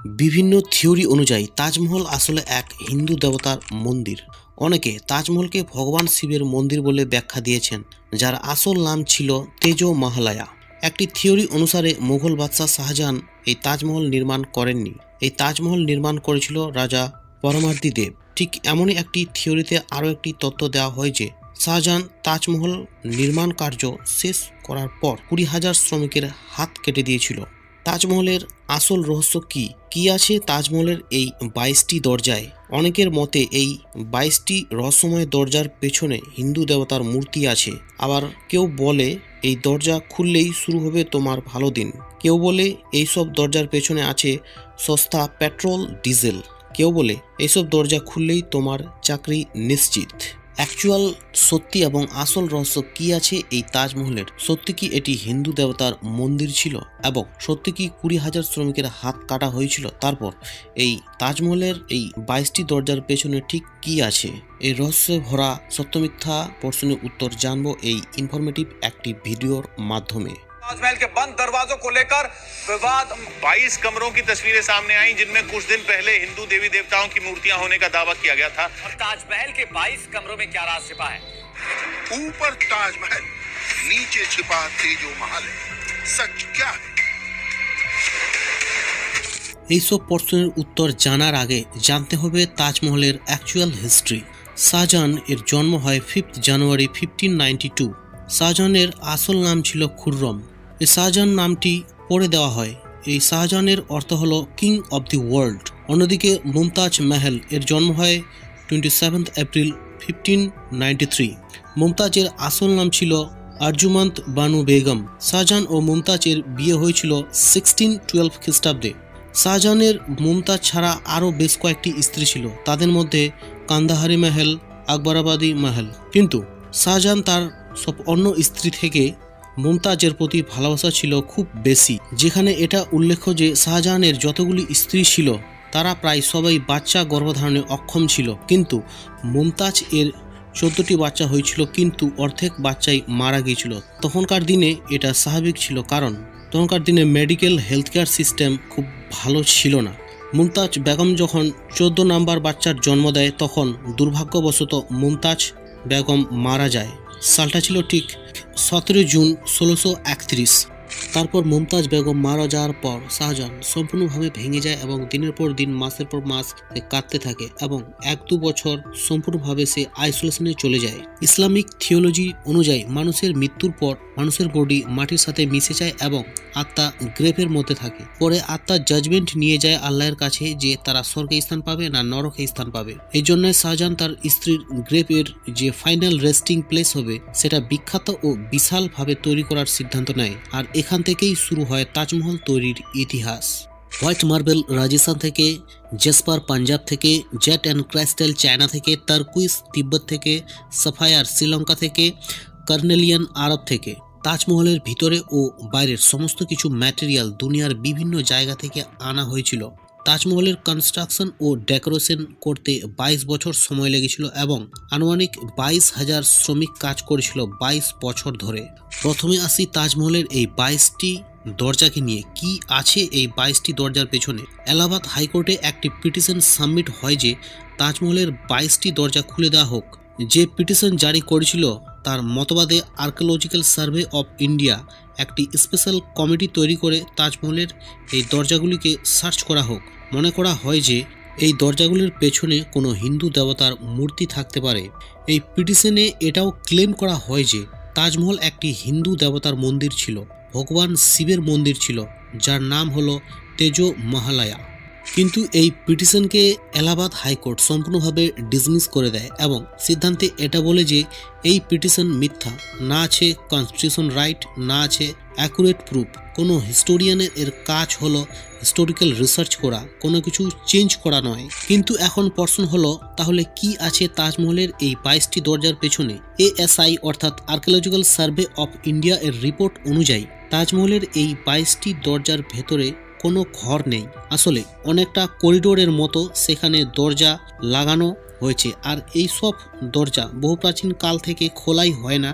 বিভিন্ন থিওরি অনুযায়ী তাজমহল আসলে এক হিন্দু দেবতার মন্দির। অনেকে তাজমহলকে ভগবান শিবের মন্দির বলে ব্যাখ্যা দিয়েছেন, যার আসল নাম ছিল তেজ মহালয়া। একটি থিওরি অনুসারে মুঘল বাদশাহ শাহজাহান এই তাজমহল নির্মাণ করেননি। এই তাজমহল নির্মাণ করেছিল রাজা পরমার্দি দেব। ঠিক এমনই একটি থিওরিতে আরও একটি তত্ত্ব দেওয়া হয় যে, শাহজাহান তাজমহল নির্মাণ কার্য শেষ করার পর কুড়ি হাজার শ্রমিকের হাত কেটে দিয়েছিল। তাজমহলের আসল রহস্য কি? কি আছে তাজমহলের এই বাইশটি দরজায়? অনেকের মতে এই বাইশটি রহস্যময় দরজার পেছনে হিন্দু দেবতার মূর্তি আছে। আবার কেউ বলে, এই দরজা খুললেই শুরু হবে তোমার ভালো দিন। কেউ বলে এইসব দরজার পেছনে আছে সস্তা পেট্রোল, ডিজেল। কেউ বলে এইসব দরজা খুললেই তোমার চাকরি নিশ্চিত। অ্যাকচুয়াল সত্যি এবং আসল রহস্য কি আছে এই তাজমহলের? সত্যি কি এটি হিন্দু দেবতার মন্দির ছিল এবং সত্যি কি কুড়ি হাজার শ্রমিকের হাত কাটা হয়েছিল? তারপর এই তাজমহলের এই বাইশটি দরজার পেছনে ঠিক কি আছে? এই রহস্য ভরা সত্যমিথ্যা প্রশ্নের উত্তর জানব এই ইনফরমেটিভ একটি ভিডিওর মাধ্যমে। ताजमहल के बंद दरवाजों को लेकर विवाद 22 कमरों की तस्वीरें सामने आई जिनमें कुछ दिन पहले हिंदू देवी देवताओं की मूर्तियां होने का दावा किया गया था और ताजमहल के 22 कमरों में क्या राज छिपा है ऊपर ताजमहल नीचे छिपा तेजो महल है सच क्या है এইসব প্রশ্নের উত্তর জানার আগে জানতে হবে তাজমহলের অ্যাকচুয়াল হিস্ট্রি শাহজাহান এর জন্ম হয় fifth January fifteen ninety two শাহজাহানের আসল নাম ছিল খুররম এই শাহজাহান নামটি পড়ে দেওয়া হয়। এই শাহজাহানের অর্থ হল কিং অব দি ওয়ার্ল্ড অন্যদিকে মুমতাজ মেহেল এর জন্ম হয় twenty seventh April fifteen ninety three মুমতাজের আসল নাম ছিল আরজুমন্ত বানু বেগম। শাহজাহান ও মুমতাজের বিয়ে হয়েছিল সিক্সটিন টুয়েলভ খ্রিস্টাব্দে। শাহজাহানের মুমতাজ ছাড়া আরও বেশ কয়েকটি স্ত্রী ছিল। তাদের মধ্যে কান্দাহারি মেহেল, আকবরাবাদী মেহেল। কিন্তু শাহজাহান তার সব অন্য স্ত্রী থেকে মুমতাজের প্রতি ভালোবাসা ছিল খুব বেশি। যেখানে এটা উল্লেখ্য যে শাহজাহানের যতগুলি স্ত্রী ছিল, তারা প্রায় সবাই বাচ্চা গর্ভধারণে অক্ষম ছিল। কিন্তু মুমতাজ এর চোদ্দটি বাচ্চা হয়েছিল, কিন্তু অর্ধেক বাচ্চাই মারা গিয়েছিল। তখনকার দিনে এটা স্বাভাবিক ছিল, কারণ তখনকার দিনে মেডিকেল হেলথ কেয়ার সিস্টেম খুব ভালো ছিল না। মুমতাজ বেগম যখন চোদ্দ নাম্বার বাচ্চার জন্ম দেয়, তখন দুর্ভাগ্যবশত মুমতাজ বেগম মারা যায়। সালটা ছিল ঠিক সতেরো জুন ষোলোশো একত্রিশ। তারপর মুমতাজ বেগম মারা যাওয়ার পর শাহজাহান সম্পূর্ণভাবে ভেঙে যায় এবং দিনের পর দিন, মাসের পর মাস সে কাঁদতে থাকে এবং এক দু বছর সম্পূর্ণভাবে সে আইসোলেশনে চলে যায়। ইসলামিক থিওলজি অনুযায়ী মানুষের মৃত্যুর পর মানুষের বডি মাটির সাথে মিশে যায় এবং আত্মা গ্রেফের মধ্যে থাকে। পরে আত্মা জাজমেন্ট নিয়ে যায় আল্লাহর কাছে যে তারা স্বর্গে স্থান পাবে না নরকে স্থান পাবে। এই জন্য শাহজাহান তার স্ত্রীর গ্রেফের যে ফাইনাল রেস্টিং প্লেস হবে, সেটা বিখ্যাত ও বিশালভাবে তৈরি করার সিদ্ধান্ত নেয়। আর এখান থেকেই শুরু হয় তাজমহল তৈরির ইতিহাস। হোয়াইট মার্বেল রাজস্থান থেকে, জেসপার পাঞ্জাব থেকে, জেট অ্যান্ড ক্রাইস্টাইল চায়না থেকে, তারকুইস তিব্বত থেকে, সাফায়ার শ্রীলঙ্কা থেকে, কর্নেলিয়ান আরব থেকে। তাজমহলের ভিতরে ও বাইরের সমস্ত কিছু ম্যাটেরিয়াল দুনিয়ার বিভিন্ন জায়গা থেকে আনা হয়েছিল। তাজমহলের কনস্ট্রাকশন ও ডেকোরেশন করতে বাইশ বছর সময় লেগেছিল এবং আনুমানিক বাইশ হাজার শ্রমিক কাজ করেছিল বাইশ বছর ধরে। প্রথমে আসি তাজমহলের এই বাইশটি দরজাকে নিয়ে। কি আছে এই বাইশটি দরজার পেছনে? এলাহাবাদ হাইকোর্টে একটি পিটিশন সাবমিট হয় যে তাজমহলের বাইশটি দরজা খুলে দেওয়া হোক। যে পিটিশন জারি করেছিল তার মতবাদে আর্কিওলজিক্যাল সার্ভে অফ ইন্ডিয়া একটি স্পেশাল কমিটি তৈরি করে তাজমহলের এই দরজাগুলিকে সার্চ করা হোক। মনে করা হয় যে এই দরজাগুলির পেছনে কোনো হিন্দু দেবতার মূর্তি থাকতে পারে। এই পিটিশনে এটাও ক্লেম করা হয় যে তাজমহল একটি হিন্দু দেবতার মন্দির ছিল। ভগবান শিবের মন্দির ছিল, যার নাম হলো তেজো মহালয়া। কিন্তু এই পিটিশনকে এলাহাবাদ হাইকোর্ট সম্পূর্ণভাবে ডিসমিস করে দেয় এবং সিদ্ধান্তে এটা বলে যে এই পিটিশন মিথ্যা। না আছে কনস্টিটিউশন রাইট না আছে অ্যাকুরেট প্রুফ কোনো হিস্টোরিয়ানের এর কাজ হলো হিস্টোরিক্যাল রিসার্চ করা, কোনো কিছু চেঞ্জ করা নয়। কিন্তু এখন প্রশ্ন হলো, তাহলে কি আছে তাজমহলের এই বাইশটি দরজার পেছনে? এএসআই অর্থাৎ আর্কিওলজিক্যাল সার্ভে অফ ইন্ডিয়া এর রিপোর্ট অনুযায়ী, তাজমহলের এই বাইশটি দরজার ভেতরে কোনো ঘর নেই। আসলে অনেকটা করিডোরের মতো সেখানে দরজা লাগানো হয়েছে। আর এই সব দরজা বহু প্রাচীন কাল থেকে খোলাই হয় না,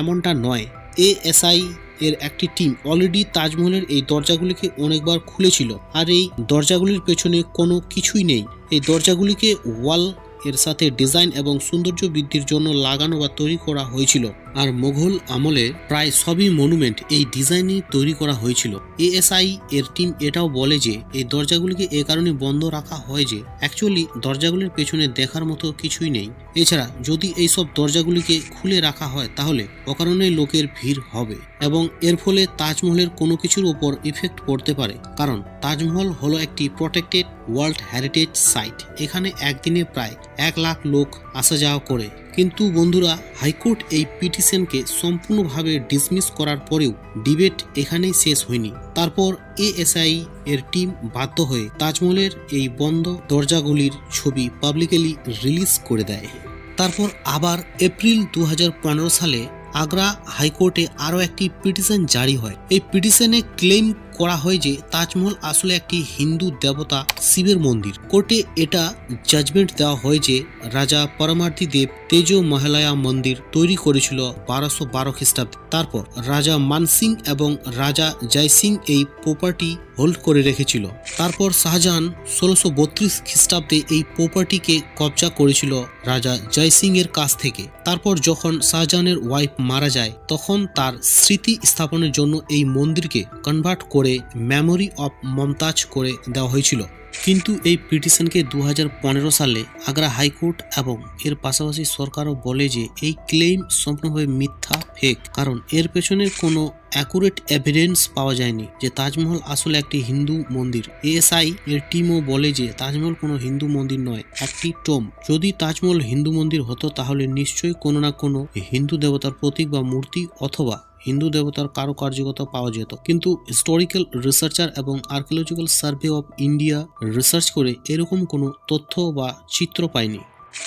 এমনটা নয়। এএসআই এর একটি টিম অলরেডি তাজমহলের এই দরজাগুলিকে অনেকবার খুলেছিল। আর এই দরজাগুলির পেছনে কোনো কিছুই নেই। এই দরজাগুলিকে ওয়াল এর সাথে ডিজাইন এবং সৌন্দর্য বৃদ্ধির জন্য লাগানো বা তৈরি করা হয়েছিল। আর মোঘল আমলে প্রায় সবই মনুমেন্ট এই ডিজাইনে তৈরি করা হয়েছিল। এএসআই এর টিম এটাও বলে যে, এই দরজাগুলিকে এ কারণে বন্ধ রাখা হয় যে অ্যাকচুয়ালি দরজাগুলির পেছনে দেখার মতো কিছুই নেই। এছাড়া যদি এইসব দরজাগুলিকে খুলে রাখা হয়, তাহলে অকারণে লোকের ভিড় হবে এবং এর ফলে তাজমহলের কোনো কিছুর উপর ইফেক্ট পড়তে পারে। কারণ তাজমহল হলো একটি প্রোটেক্টেড ওয়ার্ল্ড হেরিটেজ সাইট এখানে একদিনে প্রায় এক লাখ লোক আসা যাওয়া করে। কিন্তু বন্ধুরা, হাইকোর্ট এই পিটিশনকে সম্পূর্ণভাবে ডিসমিস করার পরেও ডিবেট এখানেই শেষ হয়নি। তারপর এএসআই এর টিম বাধ্য হয়ে তাজমহলের এই বন্ধ দরজাগুলির ছবি পাবলিকলি রিলিজ করে দেয়। তারপর আবার এপ্রিল দু হাজার পনেরো সালে আগ্রা হাইকোর্টে আরও একটি পিটিশন জারি হয়। এই পিটিশনে ক্লেম করা হয় যে তাজমহল আসলে একটি হিন্দু দেবতা শিবের মন্দির। কোর্টে এটা জাজমেন্ট দেওয়া হয় যে রাজা পরমার্থী দেব তেজ মহালয়া মন্দির তৈরি করেছিল বারোশো বারো খ্রিস্টাব্দে। তারপর রাজা মানসিং এবং রাজা জয়সিং এই প্রপার্টি হোল্ড করে রেখেছিল। তারপর শাহজাহান ষোলোশো বত্রিশ খ্রিস্টাব্দে এই প্রপার্টিকে কবজা করেছিল রাজা জয়সিং এর কাছ থেকে। তারপর যখন শাহজাহানের ওয়াইফ মারা যায়, তখন তার স্মৃতি স্থাপনের জন্য এই মন্দিরকে কনভার্ট করে মেমোরি অফ মমতাজ করে দেওয়া হয়েছিল। কিন্তু এই পিটিশনকে দু হাজার পনেরো সালে আগ্রা হাইকোর্ট এবং এর পাশাপাশি সরকারও বলে যে এই ক্লেম সম্পূর্ণভাবে মিথ্যা, ফেক। কারণ এর পেছনে কোনো অ্যাকুরেট এভিডেন্স পাওয়া যায়নি যে তাজমহল আসলে একটি হিন্দু মন্দির। এএসআই এর টিমও বলে যে তাজমহল কোনো হিন্দু মন্দির নয়, একটি টোম। যদি তাজমহল হিন্দু মন্দির হতো তাহলে নিশ্চয়ই কোনো না কোনো হিন্দু দেবতার প্রতীক বা মূর্তি অথবা হিন্দু দেবতার কারও কারুকার্যকতা পাওয়া যেত। কিন্তু হিস্টোরিক্যাল রিসার্চার এবং Archaeological Survey of India research করে এরকম কোনো তথ্য বা চিত্র পায়নি।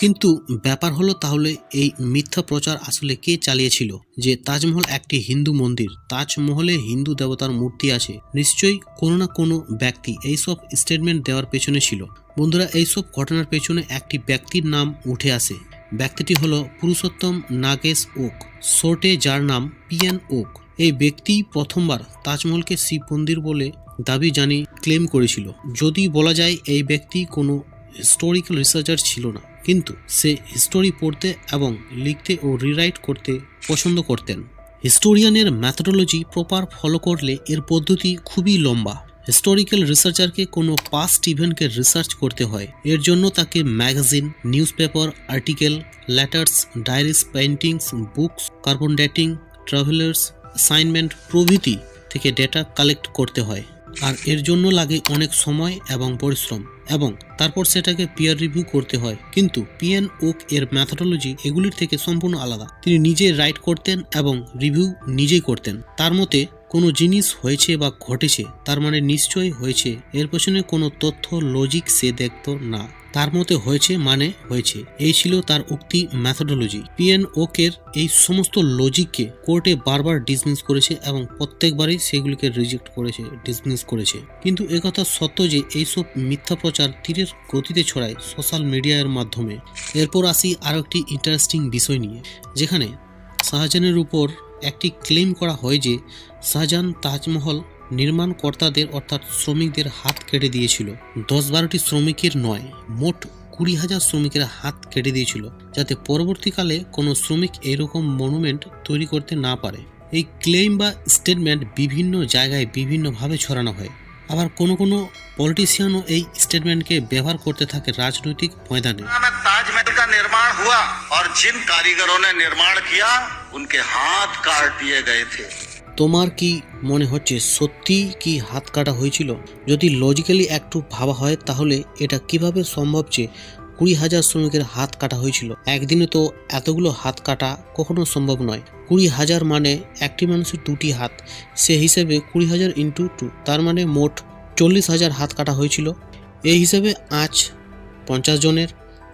কিন্তু ব্যাপার হলো তাহলে এই মিথ্যা প্রচার আসলে কে চালিয়েছিল? যে তাজমহল একটি হিন্দু মন্দির, তাজমহলে হিন্দু দেবতার মূর্তি আছে, নিশ্চয়ই কোনো না কোনো ব্যক্তি এইসব স্টেটমেন্ট দেওয়ার পেছনে ছিল। বন্ধুরা, এইসব ঘটনার পেছনে একটি ব্যক্তির নাম উঠে আসে। ব্যক্তিটি হল পুরুষোত্তম নাগেশ ওক। শোর্টে যার নাম পিএন ওক। এই ব্যক্তি প্রথমবার তাজমহলকে শিব মন্দির বলে দাবি জানিয়ে ক্লেম করেছিল। যদি বলা যায় এই ব্যক্তি কোনো হিস্টোরিক্যাল রিসার্চার ছিল না, কিন্তু সে হিস্টোরি পড়তে এবং লিখতে ও রিরাইট করতে পছন্দ করতেন। হিস্টোরিয়ানের ম্যাথোডোলজি প্রপার ফলো করলে এর পদ্ধতি খুবই লম্বা। হিস্টোরিক্যাল রিসার্চারকে কোনো পাস্ট ইভেন্টকে রিসার্চ করতে হয়। এর জন্য তাকে magazine newspaper article letters diaries paintings books carbon dating travellers assignment প্রভৃতি থেকে ডেটা কালেক্ট করতে হয়। আর এর জন্য লাগে অনেক সময় এবং পরিশ্রম এবং তারপর সেটাকে পিয়ার রিভিউ করতে হয়। কিন্তু পিএন ওক এর ম্যাথোডোলজি এগুলির থেকে সম্পূর্ণ আলাদা। তিনি নিজে রাইট করতেন এবং রিভিউ নিজেই করতেন। তার মতে কোনো জিনিস হয়েছে বা ঘটেছে, তার মানে নিশ্চয়ই হয়েছে। এর পেছনে কোনো তথ্য লজিক সে দেখতো না। তার মতে হয়েছে মানে হয়েছে। এই ছিল তার উক্তি ম্যাথোডোলজি পিএন ওকের এই সমস্ত লজিককে কোর্টে বারবার ডিসমিস করেছে এবং প্রত্যেকবারই সেগুলিকে রিজেক্ট করেছে ডিসমিস করেছে। কিন্তু একথা সত্য যে এইসব মিথ্যা প্রচার তীরের গতিতে ছড়ায় সোশ্যাল মিডিয়ার মাধ্যমে। এরপর আসি আরও একটি ইন্টারেস্টিং বিষয় নিয়ে, যেখানে শাহজাহানের উপর একটি ক্লেম করা হয় যে শাহজাহান তাজমহল নির্মাণকর্তাদের অর্থাৎ শ্রমিকদের হাত কেটে দিয়েছিল। দশ বারোটি শ্রমিকের নয়, মোট কুড়ি হাজার শ্রমিকের হাত কেটে দিয়েছিল, যাতে পরবর্তীকালে কোনো শ্রমিক এরকম মনুমেন্ট তৈরি করতে না পারে। এই ক্লেম বা স্টেটমেন্ট বিভিন্ন জায়গায় বিভিন্নভাবে ছড়ানো হয়। আবার কোনো কোনো পলিটিশিয়ানও এই স্টেটমেন্টকে ব্যবহার করতে থাকে রাজনৈতিক ময়দানে। তাজমহল हुआ और जिन कारीगरों ने निर्माण किया उनके हाथ काट दिए गए थे তোমার কি মনে হচ্ছে সত্যি কি হাত কাটা হয়েছিল যদি লজিক্যালি একটু ভাবা হয় তাহলে এটা কিভাবে সম্ভব যে কুড়ি হাজার শ্রমিকের হাত কাটা হয়েছিল একদিনে তো এতগুলো হাত কাটা কখনো সম্ভব নয় কুড়ি হাজার মানে একটি মানুষের দুটি হাত সে হিসেবে কুড়ি হাজার ইন্টু টু তার মানে মোট চল্লিশ হাজার হাত কাটা হয়েছিল এই হিসেবে আজ পঞ্চাশ জনের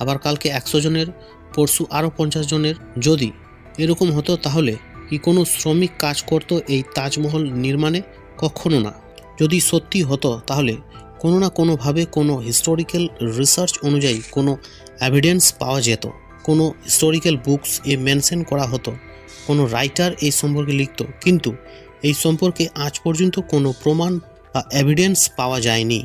আবার কালকে একশো জনের পরশু আরও পঞ্চাশ জনের। যদি এরকম হতো তাহলে কি কোনো শ্রমিক কাজ করত এই তাজমহল নির্মাণে? কখনো না। যদি সত্যি হতো তাহলে কোনো না কোনোভাবে কোনো হিস্টোরিক্যাল রিসার্চ অনুযায়ী কোনো এভিডেন্স পাওয়া যেত। কোনো হিস্টোরিক্যাল বুকস এ মেনশন করা হতো। কোনো রাইটার এই সম্পর্কে লিখত। কিন্তু এই সম্পর্কে আজ পর্যন্ত কোনো প্রমাণ বা এভিডেন্স পাওয়া যায়নি।